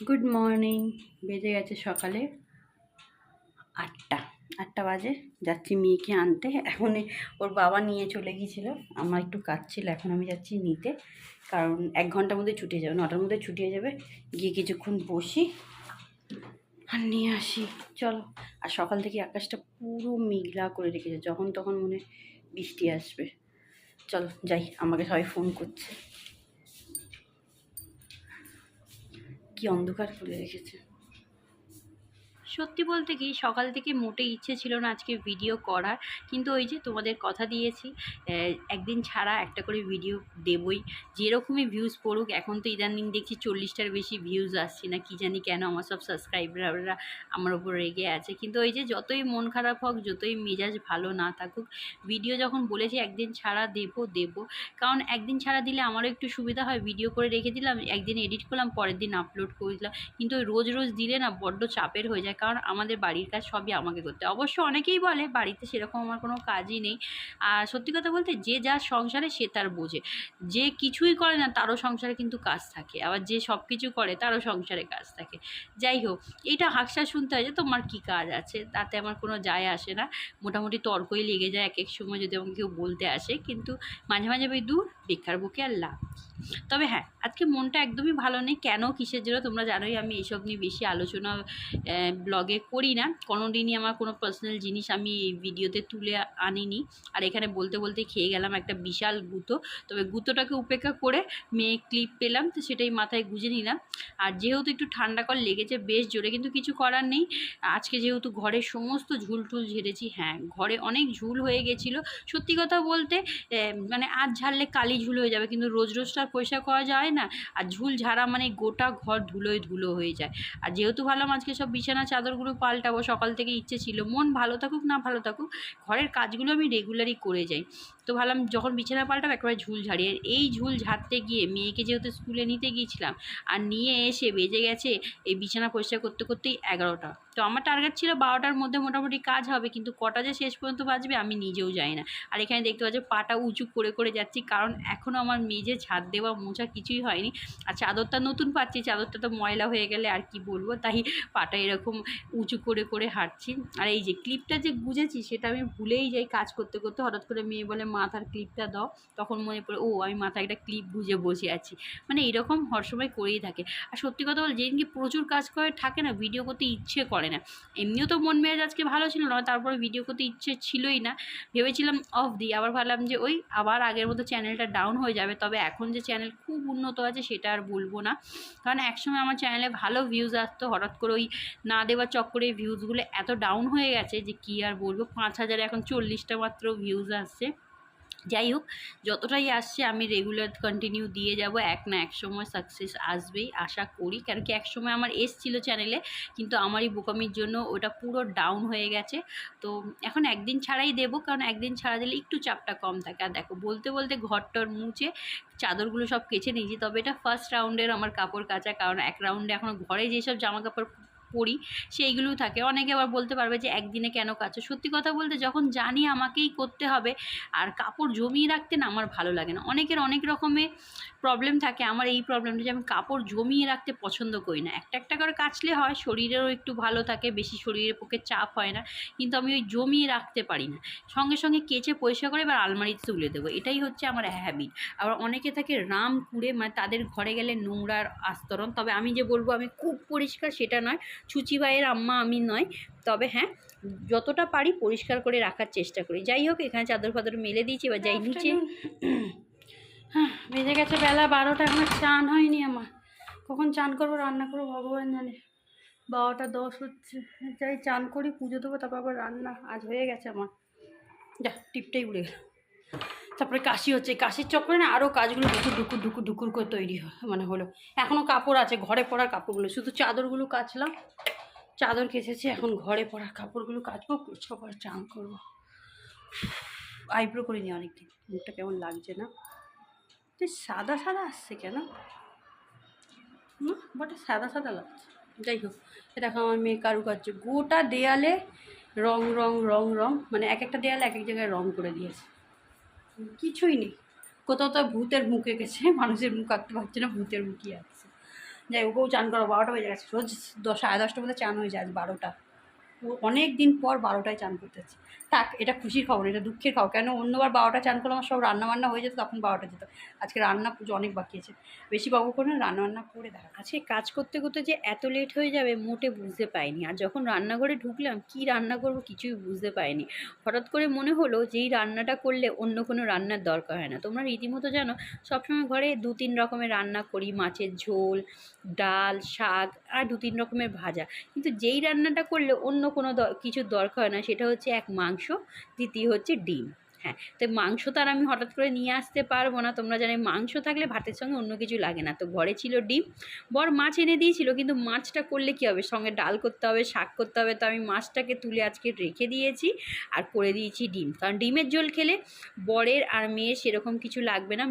Good morning বেজে গেছে সকালে আটটা। আটটা বাজে। যাচ্ছি মেয়েকে আনতে। এখন ওর বাবা নিয়ে চলে গিয়েছিল। আমার একটু কাজ ছিল, এখন আমি যাচ্ছি নিতে। কারণ এক ঘণ্টার মধ্যে ছুটে যাবে, নটার মধ্যে ছুটিয়ে যাবে। গিয়ে কিছুক্ষণ বসি আর নিয়ে আসি। চলো। আর সকাল থেকে আকাশটা পুরো মেঘলা করে রেখেছে। যখন তখন মনে বৃষ্টি আসবে। চলো, যাই। আমাকে সবাই ফোন করছে। কি অন্ধকার করে রেখেছে। সত্যি বলতে কি, সকাল থেকে মোটে ইচ্ছে ছিল না আজকে ভিডিও করার। কিন্তু ওই যে তোমাদের কথা দিয়েছি একদিন ছাড়া একটা করে ভিডিও দেবই। যেরকমই ভিউজ পড়ুক, এখন তো ইদানিং দেখছি চল্লিশটার বেশি ভিউজ আসছে না, কি জানি কেন আমার সব সাবস্ক্রাইবাররা আমার ওপর রেগে আছে। কিন্তু ওই যে যতই মন খারাপ হোক, যতই মেজাজ ভালো না থাকুক ভিডিও যখন বলেছি, একদিন ছাড়া দেবো দেবো। কারণ একদিন ছাড়া দিলে আমারও একটু সুবিধা হয় ভিডিও করে রেখে দিলাম, একদিন এডিট করলাম, পরের দিন আপলোড করে দিলাম। কিন্তু রোজ রোজ দিলে না বড্ড চাপের হয়ে যায়। কারণ আমাদের বাড়ির কাজ সবই আমাকে করতে। অবশ্য অনেকেই বলে, বাড়িতে সেরকম আমার কোনো কাজই নেই। আর সত্যি কথা বলতে যে যার সংসারে সে তার বোঝে। যে কিছুই করে না, তারও সংসারে কিন্তু কাজ থাকে। আবার যে সব কিছু করে, তারও সংসারে কাজ থাকে। যাই হোক এইটা হাকসা শুনতে হয় যে, তোমার কী কাজ আছে? তাতে আমার কোনো যায় আসে না। মোটামুটি তর্কই লেগে যায় এক এক সময় যদি আমাকে কেউ বলতে আসে। কিন্তু মাঝে মাঝে ওই দূর বেকার বুকে আর লাভ তবে হ্যাঁ আজকে মনটা একদমই ভালো নেই। কেন কিসের জন্য? তোমরা জানোই আমি এইসব নিয়ে বেশি আলোচনা ব্লগে করি না। কোনো দিনই আমার কোনো পার্সোনাল জিনিস আমি ভিডিওতে তুলে আনিনি। আর এখানে বলতে বলতে খেয়ে গেলাম একটা বিশাল গুঁতো। তবে গুঁতোটাকে উপেক্ষা করে মেয়ে ক্লিপ পেলাম, তো সেটাই মাথায় গুঁজে নিলাম। আর যেহেতু একটু ঠান্ডা কল লেগেছে, বেশ জোরে কিন্তু কিছু করার নেই। আজকে যেহেতু ঘরের সমস্ত ঝুল টুল ঝেড়েছি হ্যাঁ ঘরে অনেক ঝুল হয়ে গেছিল। সত্যি কথা বলতে মানে আজ ঝাড়লে কালি ঝুল হয়ে যাবে, কিন্তু রোজ রোজ তো আর পরিষ্কার করা যায় না। আর ঝুল ঝাড়া মানে গোটা ঘর ধুলোয় ধুলো হয়ে যায়। আর যেহেতু ভাবলাম আজকে সব বিছানা চাদরগুলো পাল্টাবো, সকাল থেকে ইচ্ছে ছিল, মন ভালো থাকুক না ভালো থাকুক, ঘরের কাজগুলো আমি রেগুলারই করে যাই। তো ভাবলাম যখন বিছানা পাল্টাবো, একেবারে ঝুল ঝাড়ি। আর এই ঝুল ঝাড়তে গিয়ে মেয়েকে যেহেতু স্কুলে নিতে গিয়েছিলাম, আর নিয়ে এসে বেজে গেছে এই বিছানা পরিষ্কার করতে করতেই এগারোটা। তো আমার টার্গেট ছিল বারোটার মধ্যে মোটামুটি কাজ হবে, কিন্তু কটা যে শেষ পর্যন্ত বাজবে আমি নিজেও যাই না। আর এখানে দেখতে পাচ্ছি পাটা উঁচু করে করে যাচ্ছি, কারণ এখনও আমার মেজে ছাদ দেওয়া মোছা কিছুই হয়নি। আর চাদরটা নতুন পাচ্ছি, চাদরটা তো ময়লা হয়ে গেলে আর কি বলব, তাই পাটা এরকম উঁচু করে করে হাঁটছি। আর এই যে ক্লিপটা যে গুজেছি, সেটা আমি ভুলেই যাই কাজ করতে করতে। হঠাৎ করে মেয়ে বলে মাথার ক্লিপটা দাও, তখন মনে পড়ে ও আমি মাথায় একটা ক্লিপ গুজে বসে আছি। মানে এরকম হরসময় করেই থাকে। আর সত্যি কথা বল যেদিনকে প্রচুর কাজ করে, থাকে না ভিডিও করতে ইচ্ছে করে না। এমনিও তো মন মেজাজ আজকে ভালো ছিল না তারপরে ভিডিও করতে ইচ্ছে ছিলই না। ভেবেছিলাম, অফ, দিই। আবার ভাবলাম যে, ওই, আবার আগের মতো চ্যানেলটা ডাউন হয়ে যাবে। তবে এখন যে চ্যানেল খুব উন্নত আছে, সেটা আর বলব না। কারণ একসময় আমার চ্যানেলে ভালো ভিউজ আসতো, হঠাৎ করে ওই না দেওয়ার চক্করে ভিউজগুলো এত ডাউন হয়ে গেছে যে, কী আর বলব? পাঁচ হাজার এখন চল্লিশটা মাত্র ভিউজ আসছে। যাই হোক, যতটাই আসছে আমি রেগুলার কন্টিনিউ দিয়ে যাব। এক না এক সময় সাকসেস আসবেই, আশা করি। কারণ কি, এক সময় আমার এসছিল চ্যানেলে কিন্তু আমারই বোকামির জন্য ওটা পুরো ডাউন হয়ে গেছে। তো এখন একদিন ছাড়াই দেবো, কারণ একদিন ছাড়া দিলে একটু চাপটা কম থাকে। আর দেখো, বলতে বলতে ঘরটর মুছে চাদরগুলো সব কেচে নিয়েছি, তবে এটা ফার্স্ট রাউন্ডের আমার কাপড় কাচা, কারণ এক রাউন্ডে এখনও ঘরে যেসব জামা কাপড় পরি সেইগুলোও থাকে। অনেকে আবার বলতে পারবে যে, একদিনে কেন কাচো সত্যি কথা বলতে যখন জানি আমাকেই করতে হবে, আর কাপড় জমিয়ে রাখতে না আমার ভালো লাগে না। অনেকের অনেক রকমের প্রবলেম থাকে। আমার এই প্রবলেমটা যে, আমি কাপড় জমিয়ে রাখতে পছন্দ করি না। একটা একটা করে কাচলে হয়, শরীরেরও একটু ভালো থাকে, বেশি শরীরের পক্ষে চাপ হয় না, কিন্তু আমি ওই জমিয়ে রাখতে পারি না। সঙ্গে সঙ্গে কেচে পরিষ্কার করে এবার আলমারিতে তুলে দেবো। এটাই হচ্ছে আমার হ্যাবিট আবার অনেকে থাকে রাম কুড়ে মানে তাদের ঘরে গেলে নোংরার আস্তরণ। তবে আমি যে বলব, আমি খুব পরিষ্কার সেটা নয়। ছুচি ভাইয়ের আম্মা আমি নয়। তবে হ্যাঁ যতটা পারি পরিষ্কার করে রাখার চেষ্টা করি। যাই হোক এখানে চাদর ফাদর মেলে দিয়েছি এবার যাই নিচে। হ্যাঁ বেজে গেছে বেলা বারোটা এখন চান হয়নি আমার। কখন চান করব রান্না করব ভগবান জানে। বারোটা দশ হচ্ছে। যাই চান করি পুজো দেবো তারপর আবার রান্না। আজ হয়ে গেছে আমার। যা টিপটাই উড়ে গেল। তারপরে কাশি হচ্ছে কাশির চক্রে না আরও কাজগুলো ডুকুর ডুকুর ডুকুর ডুকুর করে তৈরি হয় মানে হলো। এখনও কাপড় আছে, ঘরে পরার কাপড়গুলো, শুধু চাদরগুলো কাচলাম। চাদর কেচেছি, এখন ঘরে পরার কাপড়গুলো কাচবো করে চান করব। আইব্রো করে নিই অনেকদিন, মুখটা কেমন লাগছে না? সাদা সাদা আসছে কেন? বটে, সাদা সাদা লাগছে। যাই হোক, এ দেখো আমার মেয়ে কারুকার্য। গোটা দেয়ালে রং রং রং রং মানে এক একটা দেয়ালে এক এক জায়গায় রং করে দিয়েছে। কিছুই নেই। কোথাও তো ভূতের মুখে গেছে মানুষের মুখ আঁকতে পারছে না, ভূতের মুখই আসছে যাই ওকেও চান করো, বারোটা বেজে গেছে। রোজ দশ সাড়ে দশটার মধ্যে চান হয়ে যায় আজ বারোটা। অনেক দিন পর বারোটায় চান করতেছে থাক, এটা খুশির খবর, এটা দুঃখের খবর। কেন অন্যবার বারোটা চান করলে আমার সব রান্না বান্না হয়ে যেত, তখন বারোটা যেত। আজকে রান্না পুজো অনেক বাকি আছে। বেশি বাবু করে রান্না বান্না করে দেখা আজকে কাজ করতে করতে যে এত লেট হয়ে যাবে, মোটে বুঝতে পাইনি আর যখন রান্নাঘরে ঢুকলাম, কি রান্না করব কিছুই বুঝতে পাইনি হঠাৎ করে মনে হলো যে এই রান্নাটা করলে অন্য কোনো রান্নার দরকার হয় না। তোমরা রীতিমতো জানো, সবসময় ঘরে দু তিন রকমের রান্না করি, মাছের ঝোল, ডাল, শাক, আর দু তিন রকমের ভাজা। কিন্তু যেই রান্নাটা করলে অন্য কোনো কিছুর দরকার হয় না, সেটা হচ্ছে এক মাংস। দ্বিতীয় হচ্ছে ডিম। হ্যাঁ তো মাংস তো আর আমি হঠাৎ করে নিয়ে আসতে পারব না। তোমরা জানো মাংস থাকলে ভাতের সঙ্গে অন্য কিছু লাগে না। তো ঘরে ছিল ডিম, বর মাছ এনে দিয়েছিল, কিন্তু মাছটা করলে কী হবে? সঙ্গে ডাল করতে হবে, শাক করতে হবে। তো আমি মাছটাকে তুলে আজকে রেখে দিয়েছি আর করে দিয়েছি ডিম। কারণ ডিমের ঝোল খেলে বরের আর মেয়ের সেরকম কিছু লাগবে না।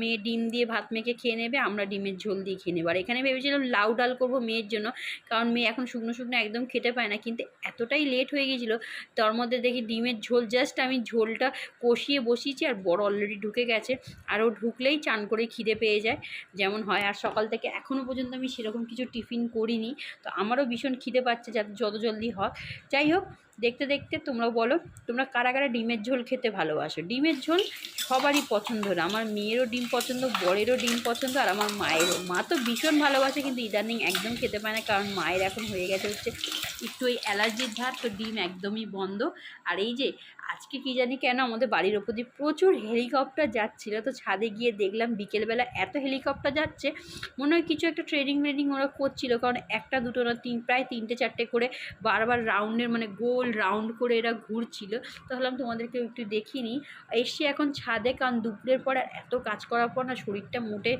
মেয়ে ডিম দিয়ে ভাত মেখে খেয়ে নেবে, আমরা ডিমের ঝোল দিয়ে খেয়ে নেব। আর এখানে ভেবেছিলাম লাউ ডাল করব মেয়ের জন্য, কারণ মেয়ে এখন শুকনো শুকনো একদম খেতে পায় না। কিন্তু এতটাই লেট হয়ে গেছিল, তার মধ্যে দেখি ডিমের ঝোল জাস্ট আমি ঝোলটা কষিয়ে বসিয়েছি আর বড় অলরেডি ঢুকে গেছে। আর ও ঢুকলেই চান করে খিদে পেয়ে যায়। যেমন হয়, আর সকাল থেকে এখনও পর্যন্ত আমি সেরকম কিছু টিফিন করিনি। তো আমারও ভীষণ খিদে পাচ্ছে যাতে যত জলদি হয়। যাই হোক, দেখতে দেখতে তোমরা বলো, তোমরা কারা কারা ডিমের ঝোল খেতে ভালোবাসো? ডিমের ঝোল সবারই পছন্দ হলো আমার মেয়েরও ডিম পছন্দ, বরেরও ডিম পছন্দ, আর আমার মায়েরও। মা তো ভীষণ ভালোবাসে, কিন্তু ইদানিং একদম খেতে পায় না, কারণ মায়ের এখন হয়ে গেছে হচ্ছে একটু ওই অ্যালার্জির ধার তো ডিম একদমই বন্ধ। আর এই যে আজকে কি জানি কেন আমাদের বাড়ির ওপর দিয়ে প্রচুর হেলিকপ্টার যাচ্ছিল, তো ছাদে গিয়ে দেখলাম বিকেলবেলা এত হেলিকপ্টার যাচ্ছে, মনে হয় কিছু একটা ট্রেনিং ট্রেনিং ওরা করছিল, কারণ একটা, দুটো না তিন, প্রায় তিনটে, চারটে করে বারবার রাউন্ডের মানে গোল রাউন্ড করে এরা ঘুরছিল। তো ভাবলাম তোমাদেরকে একটু দেখিনি এসে এখন ছাদে, কারণ দুপুরের পর এত কাজ করার পর না শরীরটা মোটে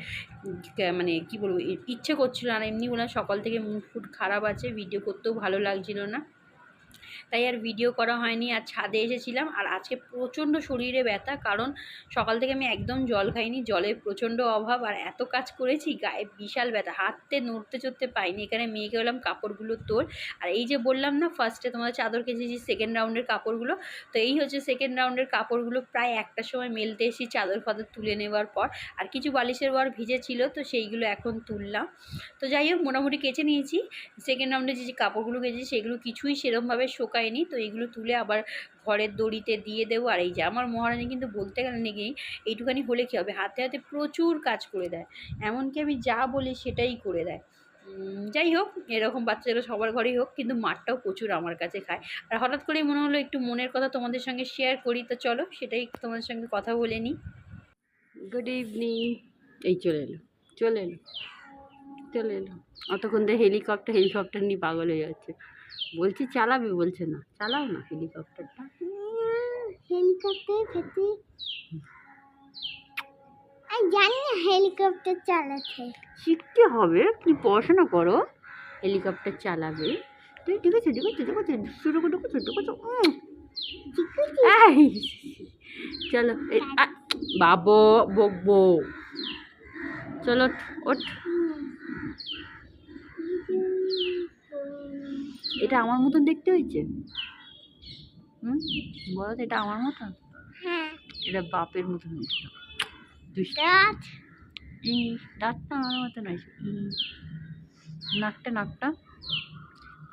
মানে কি বলব ইচ্ছে করছিল আর এমনি বললাম সকাল থেকে মুড ফুড খারাপ আছে ভিডিও করতেও ভালো লাগছিল না। তাই আর ভিডিও করা হয়নি, আর ছাদে এসেছিলাম। আর আজকে প্রচণ্ড শরীরে ব্যথা, কারণ সকাল থেকে আমি একদম জল খাইনি, জলের প্রচণ্ড অভাব। আর এত কাজ করেছি, গায়ে বিশাল ব্যথা হাতে নড়তে, চড়তে পাইনি। এখানে মেয়েকে বললাম, কাপড়গুলো তোর। আর এই যে বললাম না ফার্স্টে তোমাদের চাদর কেচেছি সেকেন্ড রাউন্ডের কাপড়গুলো। তো এই হচ্ছে সেকেন্ড রাউন্ডের কাপড়গুলো প্রায় একটার সময় মেলতে এসেছি চাদর ফাদর তুলে নেওয়ার পর। আর কিছু বালিশের বর ভিজে ছিল তো সেইগুলো এখন তুললাম। তো যাই হোক, মোটামুটি কেচে নিয়েছি। সেকেন্ড রাউন্ডে যে কাপড়গুলো কেচেছি, সেগুলো কিছুই সেরমভাবে শোকায়নি, তো এইগুলো তুলে আবার ঘরের দড়িতে দিয়ে দেবো। আর এই যে আমার মহারানী কিন্তু বলতে গেলে নাকি, এইটুখানি হলে কী হবে? হাতে হাতে প্রচুর কাজ করে দেয়। এমনকি আমি যা বলি সেটাই করে দেয়। যাই হোক, এরকম বাচ্চারা সবার ঘরেই হোক, কিন্তু মাঠটাও প্রচুর আমার কাছে খায়। আর হঠাৎ করেই মনে হলো একটু মনের কথা তোমাদের সঙ্গে শেয়ার করি, তো চলো সেটাই তোমাদের সঙ্গে কথা বলে নিই। গুড ইভিনিং এই চলে এলো চলে এলো চলে এলো। অতক্ষণ ধরে হেলিকপ্টার হেলিকপ্টার নিয়ে পাগল হয়ে যাচ্ছে। বলছি চালাবে? বলছে না চালাও না হেলিকপ্টারটা হেলিকপ্টার খেতে আমি জানি না হেলিকপ্টার চালাতে। শিখতে হবে কি পড়াশোনা করো হেলিকপ্টার চালাবে। তুই ঠিক আছে ঠিক আছে ঠিক আছে শুরু করো করছ ঠিক আছে চলো বাবো বকবো। চলো ওঠ। এটা আমার মতন দেখতে হয়েছে? হুম? বলো তো এটা আমার মতন? হ্যাঁ। এটা বাপের মতন হয়েছিল এই দাঁতটা আমার মতন হয়েছে। ই। নাকটা নাকটা?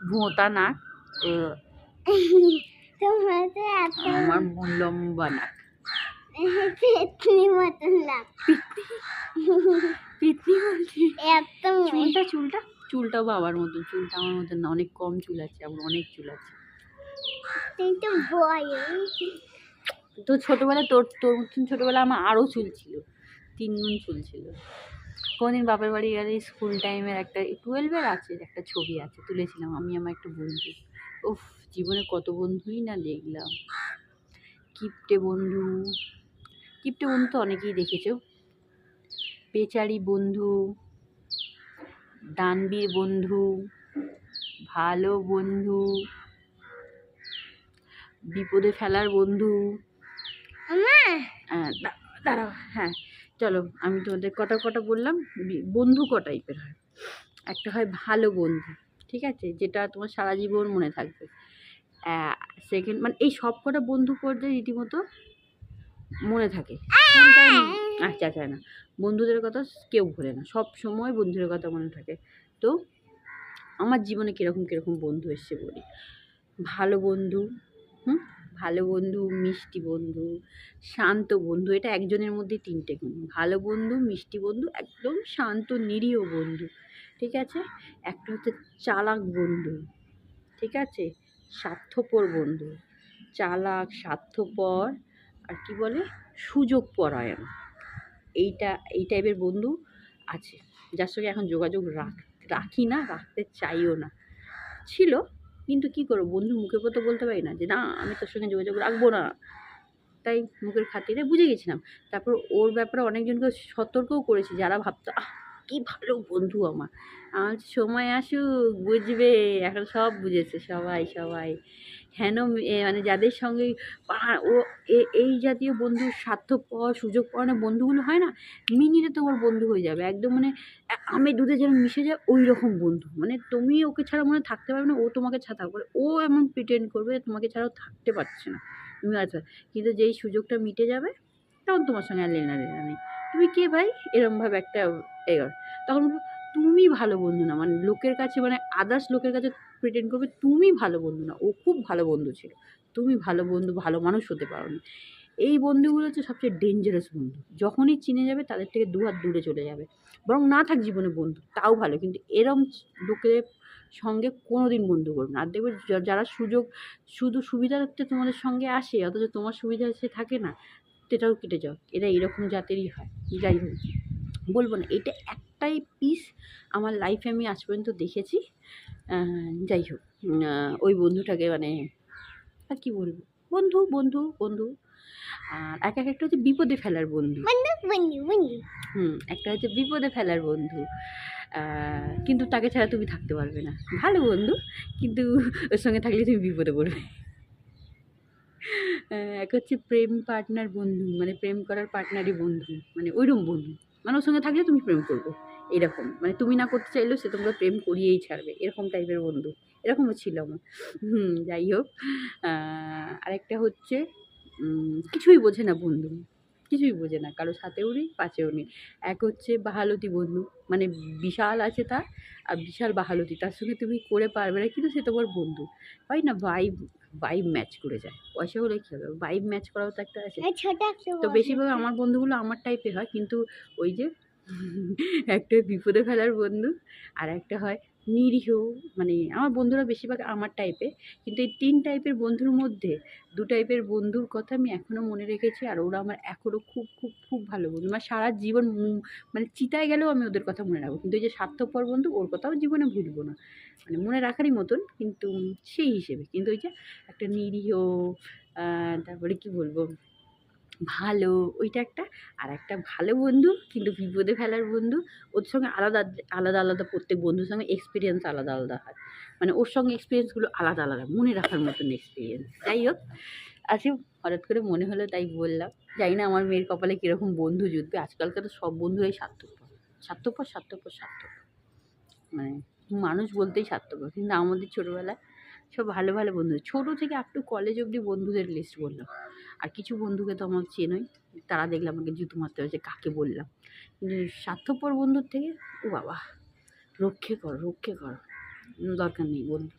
ভোঁতা নাক আমার লম্বা নাক। মতন লাগ পিতনি বলছি। চুলটা চুলটা? চুলটাও বাবার মতন চুলটা আমার মতন না অনেক কম চুল আছে আবার অনেক চুল আছে। তো ছোটোবেলায় তোর তোর মতন ছোটোবেলায় আমার আরও চুল ছিল তিন গুণ চুল ছিল। কোনদিন বাপের বাড়ি গেলে স্কুল টাইমের একটা টুয়েলভের আছে একটা ছবি আছে তুলেছিলাম আমি আমার একটা বন্ধু উফ জীবনে কত বন্ধুই না দেখলাম। কিপটে বন্ধু কিপটে বন্ধু তো অনেকেই দেখেছ। পেচারি বন্ধু দানবীর বন্ধু ভালো বন্ধু বিপদে ফেলার বন্ধু। হ্যাঁ দাঁড়াও হ্যাঁ চলো আমি তোমাদের কটা কটা বললাম? বন্ধু ক টাইপের হয়? একটা হয় ভালো বন্ধু ঠিক আছে? যেটা তোমার সারা জীবন মনে থাকবে। সেকেন্ড মানে এই সব কটা বন্ধু পর্যায়ে রীতিমতো মনে থাকে। আচ্ছা চায় না। বন্ধুদের কথা কেউ ভোলে না। সব সময় বন্ধুদের কথা মনে থাকে। তো আমার জীবনে কীরকম কীরকম বন্ধু এসছে বলি? ভালো বন্ধু হুম? ভালো বন্ধু মিষ্টি বন্ধু শান্ত বন্ধু এটা একজনের মধ্যে তিনটে গুণ। ভালো বন্ধু মিষ্টি বন্ধু একদম শান্ত নিরীহ বন্ধু। ঠিক আছে? একটা হচ্ছে চালাক বন্ধু। ঠিক আছে? স্বার্থপর বন্ধু। চালাক স্বার্থপর আর কি বলে? সুযোগ পরায়ণ। এইটা, এই টাইপের বন্ধু আছে। যার সঙ্গে এখন যোগাযোগ রাখ, রাখি না, রাখতে চাইও না। ছিল, কিন্তু কী করব? বন্ধু মুখে তো বলতে পারি না যে, না, আমি তোর সঙ্গে যোগাযোগ রাখব না। তাই মুখের খাতিরে বুঝে গেছিলাম। তারপর ওর ব্যাপারে অনেকজনকে সতর্কও করেছি। যারা ভাবতো, আহ কী ভালো বন্ধু আমার। আমার সময় আসুক, বুঝবে? এখন সব বুঝেছে সবাই সবাই। হেন মানে যাদের সঙ্গে ও এই জাতীয় বন্ধু স্বার্থপর সুযোগ পাওয়ানো বন্ধুগুলো হয় না, মিনিটে তোমার বন্ধু হয়ে যাবে। একদম মানে আমি দুধে যেন মিশে যায় ওই রকম বন্ধু। মানে তুমি ওকে ছাড়া মনে থাকতে পারবে না, ও তোমাকে ছাড়া না। ও এমন প্রিটেন্ড করবে তোমাকে ছাড়াও থাকতে পারছে না। তুমি আচ্ছা কিন্তু যেই সুযোগটা মিটে যাবে, তখন তোমার সঙ্গে আর লেনা দেনা নেই। তুমি কে ভাই? এরমভাবে একটা এ। তখন তুমি ভালো বন্ধু না। মানে লোকের কাছে মানে আদার্স লোকের কাছে প্রিটেন্ড করবে, তুমি ভালো বন্ধু না। ও খুব ভালো বন্ধু ছিল। তুমি ভালো বন্ধু, ভালো মানুষ হতে পারো না এই বন্ধুগুলো হচ্ছে সবচেয়ে ডেঞ্জারাস বন্ধু। যখনই চিনে যাবে, তাদের থেকে দু হাত দূরে চলে যাবে। বরং না থাক জীবনে বন্ধু, তাও ভালো। কিন্তু এরম লোকের সঙ্গে কোনো দিন বন্ধু করবে না। আর দেখবে যারা সুযোগ, শুধু সুবিধার্থে তোমাদের সঙ্গে আসে, অথচ তোমার সুবিধা সে থাকে না সেটাও কেটে যাও এরা এরকম জাতেরই হয় যাই হোক। বলব না এটা একটাই পিস আমার লাইফে আমি আজ পর্যন্ত দেখেছি। যাই হোক ওই বন্ধুটাকে মানে আর কি বলব? বন্ধু বন্ধু বন্ধু। আর এক এক একটা হচ্ছে বিপদে ফেলার বন্ধু। হুম একটা হচ্ছে বিপদে ফেলার বন্ধু। কিন্তু তাকে ছাড়া তুমি থাকতে পারবে না। ভালো বন্ধু কিন্তু ওর সঙ্গে থাকলে তুমি বিপদে পড়বে। এক হচ্ছে প্রেম পার্টনার বন্ধু মানে প্রেম করার পার্টনারই বন্ধু মানে ওইরকম বন্ধু। মানে ওর সঙ্গে থাকলে তুমি প্রেম করবে, এরকম। মানে তুমি না করতে চাইলেও সে তোমাকে প্রেম করিয়েই ছাড়বে, এরকম টাইপের বন্ধু। এরকমও ছিল আমার। হুম, যাই হোক। আরেকটা হচ্ছে কিছুই বোঝে না বন্ধু। কিছুই বোঝে না, কারও সাথেও নেই, পাশেও নেই। এক হচ্ছে বাহালতি বন্ধু মানে বিশাল আছে তার, আর বিশাল বাহালতি। তার সঙ্গে তুমি করে পারবে না, কিন্তু সে তোমার বন্ধু। হয় না ভাইব ভাইব ম্যাচ করে যায়। পয়সা হলে কী হবে? ভাইব ম্যাচ করাও তো একটা আছে। একটা তো বেশিরভাগ আমার বন্ধুগুলো আমার টাইপের হয় কিন্তু ওই যে একটা বিপদে ফেলার বন্ধু আর একটা হয় নিরীহ মানে আমার বন্ধুরা বেশিরভাগ আমার টাইপের কিন্তু এই তিন টাইপের বন্ধুর মধ্যে দু টাইপের বন্ধুর কথা আমি এখনও মনে রেখেছি আর ওরা আমার এখনও খুব খুব খুব ভালো বন্ধু। মানে সারা জীবন মানে চিতায় গেলেও আমি ওদের কথা মনে রাখব। কিন্তু এই যে স্বার্থপর বন্ধু, ওর কথাও জীবনে ভুলবো না। মানে মনে রাখারই মতন, কিন্তু সেই হিসেবে। কিন্তু ওই যে একটা নিরীহ তারপরে কি বলব? ভালো, ওইটা একটা। আর একটা ভালো বন্ধু, কিন্তু বিপদে ফেলার বন্ধু, ওর সঙ্গে আলাদা আলাদা আলাদা প্রত্যেক বন্ধুর সঙ্গে এক্সপিরিয়েন্স আলাদা আলাদা হয়। মানে ওর সঙ্গে এক্সপিরিয়েন্সগুলো আলাদা আলাদা, মনে রাখার মতন এক্সপিরিয়েন্স যাই হোক, আজকে হঠাৎ করে মনে হলো তাই বললাম। জানি না আমার মেয়ের কপালে কীরকম বন্ধু জুটবে। আজকালকার তো সব বন্ধুরাই স্বার্থপর। স্বার্থপর স্বার্থপর স্বার্থপর। মানে মানুষ বলতেই স্বার্থপর। কিন্তু আমাদের ছোটোবেলায় সব ভালো ভালো বন্ধু। ছোটো থেকে একটু কলেজ অবধি বন্ধুদের লিস্ট বললাম। আর কিছু বন্ধুকে তো আমার চেনই। তারা দেখলে আমাকে জুতো মারতে হয়েছে কাকে বললাম? কিন্তু স্বার্থপর বন্ধুর থেকে, ও বাবা, রক্ষে কর রক্ষে কর। দরকার নেই বন্ধু।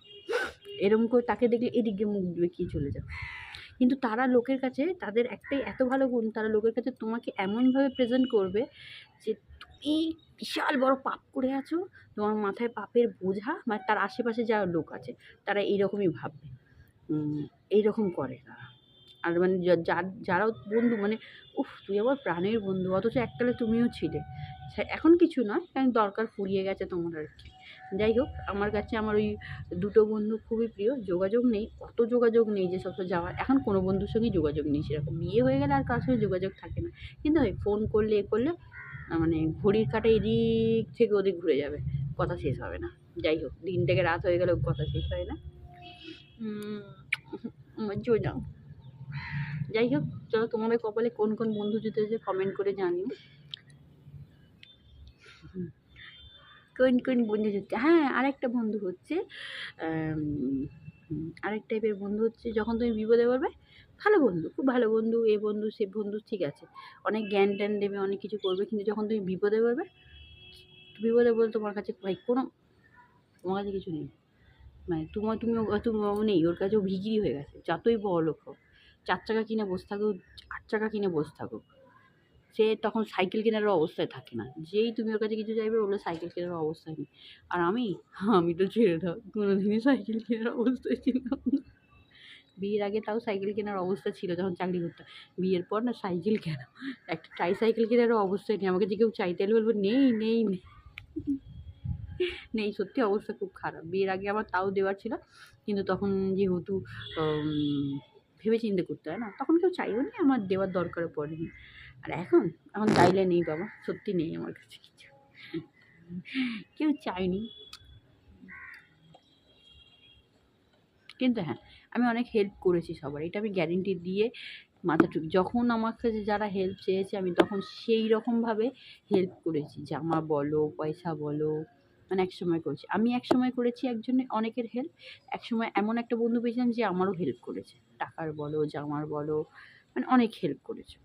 এরম করে তাকে দেখলে এদিকে মুখ বেঁকিয়ে চলে যাও কিন্তু তারা লোকের কাছে, তাদের একটাই এত ভালো গুণ, তারা লোকের কাছে তোমাকে এমনভাবে প্রেজেন্ট করবে যে তুমি বিশাল বড় পাপ করে আছো? তোমার মাথায় পাপের বোঝা? মানে তার আশেপাশে যা লোক আছে, তারা এইরকমই ভাববে। এইরকম করে তারা। আর মানে যার যারা বন্ধু মানে উফ, তুই আমার প্রাণের বন্ধু, অথচ এককালে তুমিও ছিলে। এখন কিছু নয়, কারণ দরকার ফুরিয়ে গেছে তোমার আর কি। যাই হোক, আমার কাছে আমার ওই দুটো বন্ধু খুবই প্রিয়, যোগাযোগ নেই, অত যোগাযোগ নেই যে সব যাওয়ার। এখন কোনো বন্ধুর সঙ্গেই যোগাযোগ নেই, সেরকম। বিয়ে হয়ে গেলে আর কারোর সঙ্গে যোগাযোগ থাকে না। কিন্তু ওই ফোন করলে, এ করলে মানে ঘড়ির কাটা এদিক থেকে ওদিক ঘুরে যাবে। কথা শেষ হবে না। যাই হোক দিন থেকে রাত হয়ে গেলেও কথা শেষ হয় না। যাই হোক, চলো তোমাদের কপালে কোন কোন বন্ধু জুটেছে কমেন্ট করে জানিও হুম। কোন কোন বন্ধু হচ্ছে। হ্যাঁ আরেকটা বন্ধু হচ্ছে আরেক টাইপের বন্ধু হচ্ছে, যখন তুমি বিপদে পড়বে, ভালো বন্ধু, খুব ভালো বন্ধু এ বন্ধু, সে বন্ধু, ঠিক আছে। অনেক জ্ঞান ট্যান দেবে, অনেক কিছু করবে, কিন্তু যখন তুমি বিপদে পড়বে, বিপদে বলে তোমার কাছে, ভাই, কোনো, তোমার কাছে কিছু নেই। মানে তোমার, তুমি তুমি নেই, ওর কাছে ও ভিগিরি হয়ে গেছে, যতই বড় লোক হোক। চার চাকা কিনে বসে থাকুক, আট চাকা কিনে বসে থাকুক। সে তখন সাইকেল কেনার অবস্থায় থাকে না। যেই তুমি ওর কাছে কিছু চাইবে, ওগুলো সাইকেল কেনার অবস্থায় নেই। আর আমি? আমি তো ছেড়ে দাও। কোনোদিনই সাইকেল কেনার অবস্থায় ছিলাম বিয়ের আগে তাও সাইকেল কেনার অবস্থা ছিল যখন চাকরি করতাম। বিয়ের পর না সাইকেল কেন। একটা ট্রাই সাইকেল কেনারও অবস্থায় নেই। আমাকে যে কেউ চাইতে এলে বলব, নেই নেই নেই। নেই, সত্যি অবস্থা খুব খারাপ। বিয়ের আগে আমার তাও দেওয়ার ছিল। কিন্তু তখন যেহেতু ভেবে চিন্তে করতে হয় না, তখন কেউ চাইও নি। আমার দেওয়ার দরকারও পড়েনি। আর এখন এখন চাইলে নেই বাবা, সত্যি নেই আমার কাছে কিছু। কেউ চায়নি। কিন্তু হ্যাঁ আমি অনেক হেল্প করেছি সবার, এটা আমি গ্যারেন্টি দিয়ে মাথা টুকি যখন আমার কাছে যারা হেল্প চেয়েছে, আমি তখন সেই রকমভাবে হেল্প করেছি। জামা বলো, পয়সা বলো মানে এক সময় করেছি। আমি এক সময় করেছি একজনের অনেকের হেল্প এক সময় এমন একটা বন্ধু পেয়েছিলাম যে আমারও হেল্প করেছে। টাকার বলো, জামার বলো মানে অনেক হেল্প করেছে।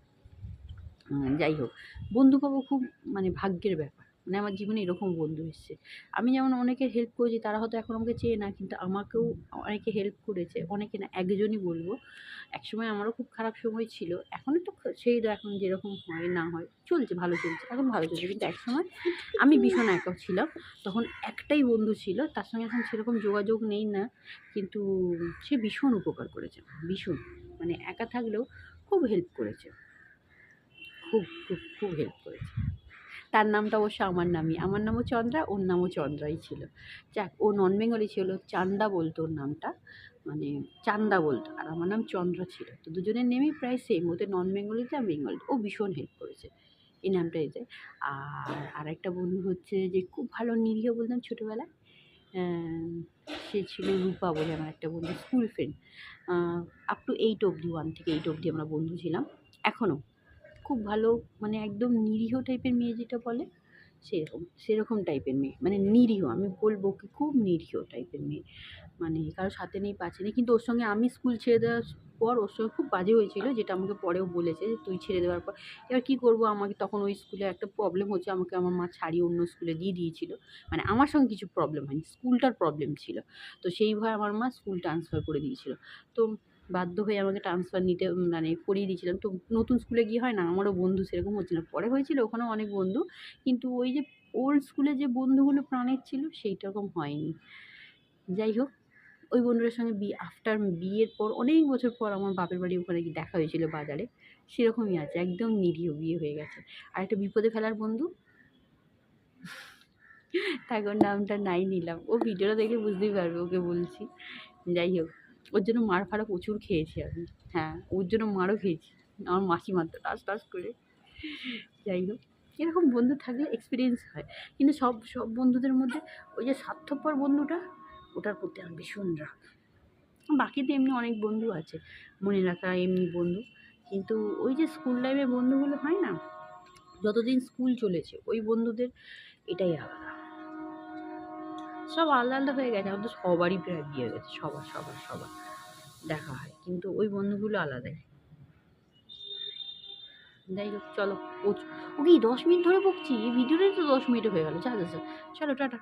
যাই হোক। বন্ধু পাবো খুব মানে ভাগ্যের ব্যাপার। মানে আমার জীবনে এরকম বন্ধু এসছে। আমি যেমন অনেকের হেল্প করেছি, তারা হয়তো এখন আমাকে চেয়ে না, কিন্তু আমাকেও অনেকে হেল্প করেছে। অনেকে না, একজনই বলব। একসময় আমারও খুব খারাপ সময় ছিল। এখনও তো সেই এখন যেরকম হয়, না হয়, চলছে, ভালো চলছে, এখন ভালো চলছে। কিন্তু একসময় আমি ভীষণ একা ছিলাম। তখন একটাই বন্ধু ছিল, তার সঙ্গে এখন সেরকম যোগাযোগ নেই না, কিন্তু সে ভীষণ উপকার করেছে, ভীষণ। মানে একা থাকলেও খুব হেল্প করেছে। খুব খুব খুব হেল্প করেছে। তার নামটা অবশ্য আমার নামই। আমার নামও চন্দ্রা, ওর নামও চন্দ্রাই ছিল। যাক, ও নন বেঙ্গলি ছিল, চান্দা বলতো ওর নামটা। মানে চান্দা বলতো, আর আমার নাম চন্দ্রা ছিল। তো দুজনের নেমই প্রায় সেম ওদের নন বেঙ্গলিতে আর বেঙ্গলি ও ভীষণ হেল্প করেছে এই নামটা এতে আর আরেকটা বন্ধু হচ্ছে যে খুব ভালো নিরীহ বলতাম ছোটোবেলায় সে ছিল রূপা বলে আমার একটা বন্ধু school friend up to eight অবধি ওয়ান থেকে এইট অবধি আমরা বন্ধু ছিলাম। এখনও খুব ভালো মানে একদম নিরীহ টাইপের মেয়ে যেটা বলে, সেরকম সেরকম টাইপের মেয়ে মানে নিরীহ, আমি বলব কি খুব নিরীহ টাইপের মেয়ে মানে কারোর সাথে নেই পাচ্ছে নেই, কিন্তু ওর সঙ্গে আমি স্কুল ছেড়ে দেওয়ার পর ওর সঙ্গে খুব বাজে হয়েছিল, যেটা আমাকে পরেও বলেছে যে তুই ছেড়ে দেওয়ার পর, এবার কী করব আমাকে, তখন ওই স্কুলে একটা প্রবলেম হচ্ছে, আমাকে আমার মা ছাড়িয়ে অন্য স্কুলে দিয়ে দিয়েছিল মানে আমার সঙ্গে কিছু প্রবলেম হয়নি স্কুলটার প্রবলেম ছিল, তো সেই ভয়ে আমার মা স্কুল ট্রান্সফার করে দিয়েছিল, তো বাধ্য হয়ে আমাকে ট্রান্সফার নিতে মানে করিয়ে দিয়েছিলাম। তো নতুন স্কুলে গিয়ে হয় না, আমারও বন্ধু সেরকম হচ্ছে না। পরে হয়েছিল, ওখানেও অনেক বন্ধু। কিন্তু ওই যে ওল্ড স্কুলে যে বন্ধুগুলো প্রাণের ছিল, সেইটা রকম হয়নি। যাই হোক, ওই বন্ধুদের সঙ্গে বিয়ে আফটার বিয়ের পর, অনেক বছর পর আমার বাপের বাড়ি ওখানে গিয়ে দেখা হয়েছিল বাজারে। সেরকমই আছে, একদম নিরীহ বিয়ে হয়ে গেছে। আর একটা বিপদে ফেলার বন্ধু? তাকে নামটা নাই নিলাম। ও ভিডিওটা দেখে বুঝতেই পারবে, ওকে বলছি। যাই হোক। ওর জন্য মার ফাড়া প্রচুর খেয়েছি আমি। হ্যাঁ ওর জন্য মারও খেয়েছি। আমার মাসি মারতো, টাস টাস করে। যাই হোক, এরকম বন্ধু থাকলে এক্সপিরিয়েন্স হয়। কিন্তু সব সব বন্ধুদের মধ্যে ওই যে স্বার্থপর বন্ধুটা, ওটার প্রতি আমার ভীষণ রাগ। বাকি তো এমনি অনেক বন্ধু আছে, মনে রাখা এমনি বন্ধু। কিন্তু ওই যে স্কুল লাইফের বন্ধুগুলো হয় না, যতদিন স্কুল চলেছে, ওই বন্ধুদের এটাই আলাদা। সব আলাদা আলাদা হয়ে গেছে। আমাদের সবারই প্রায় বিয়ে গেছে সবার সবার সবার দেখা হয়। কিন্তু ওই বন্ধুগুলো আলাদাই যাই হোক, চলো, ও দশ মিনিট ধরে বকছি, এই ভিডিওটাই তো দশ মিনিট হয়ে গেল যা যা। চলো, টাটা।